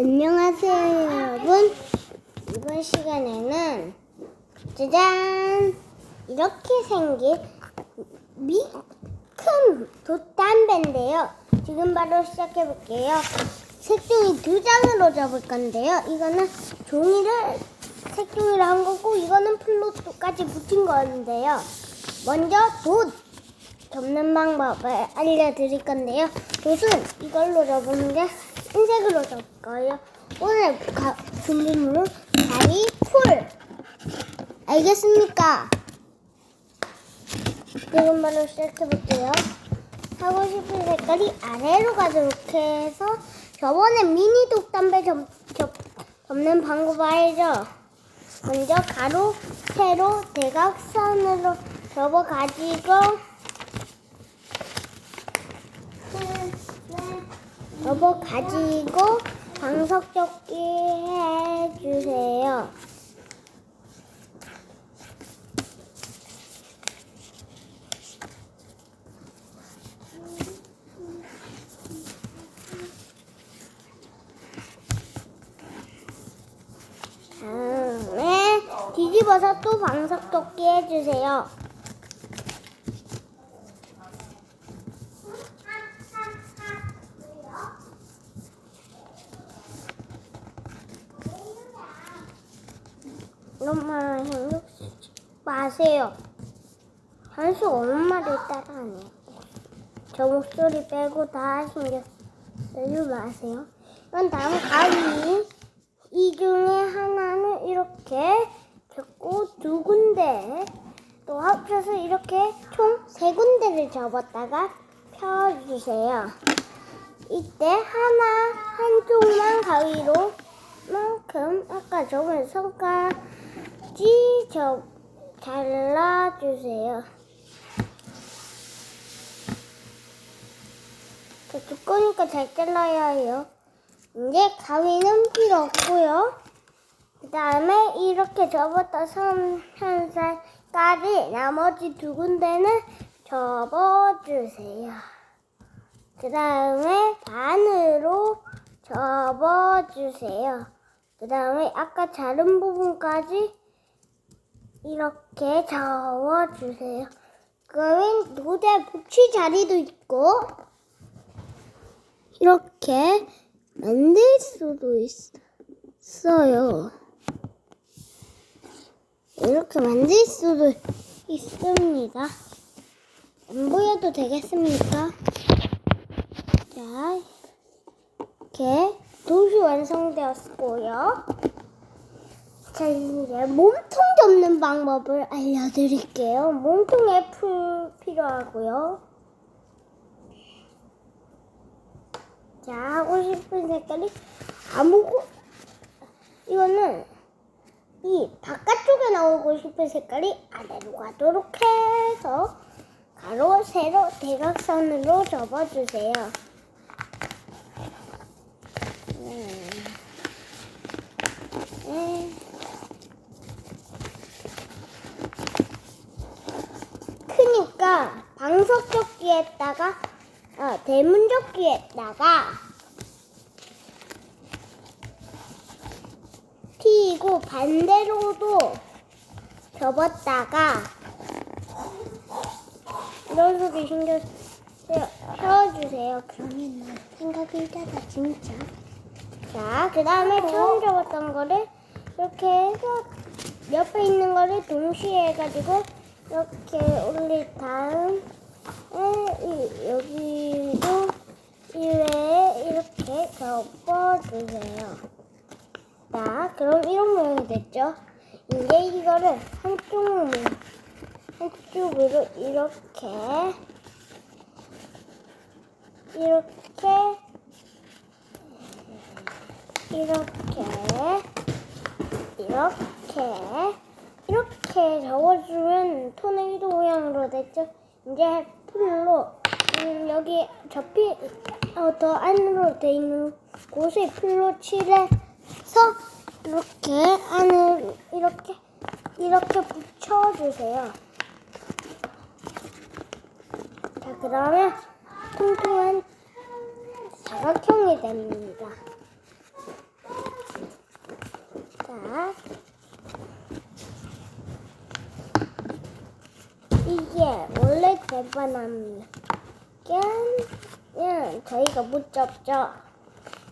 안녕하세요, 여러분. 이번 시간에는 짜잔! 이렇게 생긴 미, 큰 돛담배인데요. 지금 바로 시작해 볼게요. 색종이 두 장으로 접을 건데요. 이거는 종이를 색종이로 한 거고, 이거는 플로트까지 붙인 건데요. 먼저 돛! 접는 방법을 알려드릴 건데요. 돛은 이걸로 접는 게 흰색으로 거예요. 오늘 가, 준비물은 다리, 풀. 알겠습니까? 지금 바로 시작해볼게요. 하고 싶은 색깔이 아래로 가도록 해서 저번에 미니 독담배 접, 접, 접는 방법 알죠? 먼저 가로, 세로, 대각선으로 접어가지고 접어 가지고 방석 접기 해주세요. 다음에 뒤집어서 또 방석 접기 해주세요. 이런 신경 쓰지 마세요. 한수 말을 따라하네요. 저 목소리 빼고 다 신경 쓰지 마세요. 이건 다음 가위. 이 중에 하나는 이렇게 접고 두 군데 또 합쳐서 이렇게 총 세 군데를 접었다가 펴주세요. 이때 하나 한쪽만 가위로 만큼 아까 접은 손가락 지 접 잘라주세요. 자, 두꺼우니까 잘 잘라야 해요. 이제 가위는 필요 없고요. 그 다음에 이렇게 접었다 선 현살까지 나머지 두 군데는 접어주세요. 그 다음에 반으로 접어주세요. 그 다음에 아까 자른 부분까지 이렇게 접어주세요. 그러면 노대 붙일 자리도 있고 이렇게 만들 수도 있어요. 이렇게 만들 수도 있습니다. 안 보여도 되겠습니까? 자, 이렇게 도시 완성되었고요. 자, 이제 몸통 접는 방법을 알려드릴게요. 몸통에 풀 필요하고요. 자, 하고 싶은 색깔이 아무거 이거는 이 바깥쪽에 나오고 싶은 색깔이 아래로 가도록 해서 가로, 세로, 대각선으로 접어주세요. 음. 네. 크니까 방석조끼에다가 어, 대문조끼에다가 튀고 반대로도 접었다가 이런 소리 신경 쓰- 펴주세요. 그러면 생각이 있다가 진짜. 자, 그 다음에 처음 접었던 거를 이렇게 해서 옆에 있는 거를 동시에 해가지고 이렇게 올린 다음 에 여기도 이외에 이렇게 접어주세요. 자, 그럼 이런 모양이 됐죠? 이제 이거를 한쪽 한쪽으로 이렇게 이렇게 이렇게 이렇게 이렇게 접어주면 토네이도 모양으로 됐죠? 이제 풀로 음, 여기 접히 어, 더 안으로 돼 있는 곳에 풀로 칠해서 이렇게 안을 이렇게 이렇게 붙여주세요. 자 그러면 통통한 사각형이 됩니다. 자. 대반합니다. 는 저희가 못 잡죠.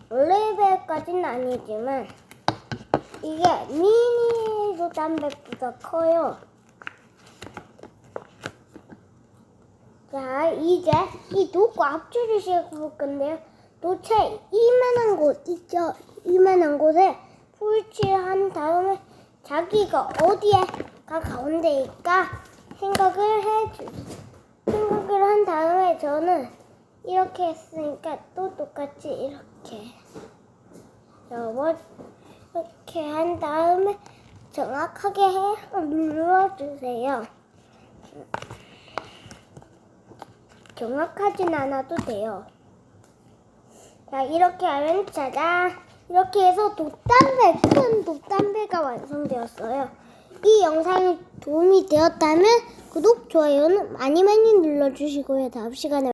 올리브까지는 아니지만 이게 미니 담배보다 커요. 자, 이제 이 독과 합주를 시작해볼 건데요. 도체 이만한 곳 있죠? 이만한 곳에 풀칠한 다음에 자기가 어디에가 가운데일까 생각을 해주. 생각을 한 다음에 저는 이렇게 했으니까 또 똑같이 이렇게 접어 이렇게 한 다음에 정확하게 해 눌러주세요. 정확하진 않아도 돼요. 자, 이렇게 하면 짜잔! 이렇게 해서 돛담배, 큰 돛담배가 완성되었어요. 이 영상이 도움이 되었다면 구독, 좋아요는 많이 많이 눌러주시고요. 다음 시간에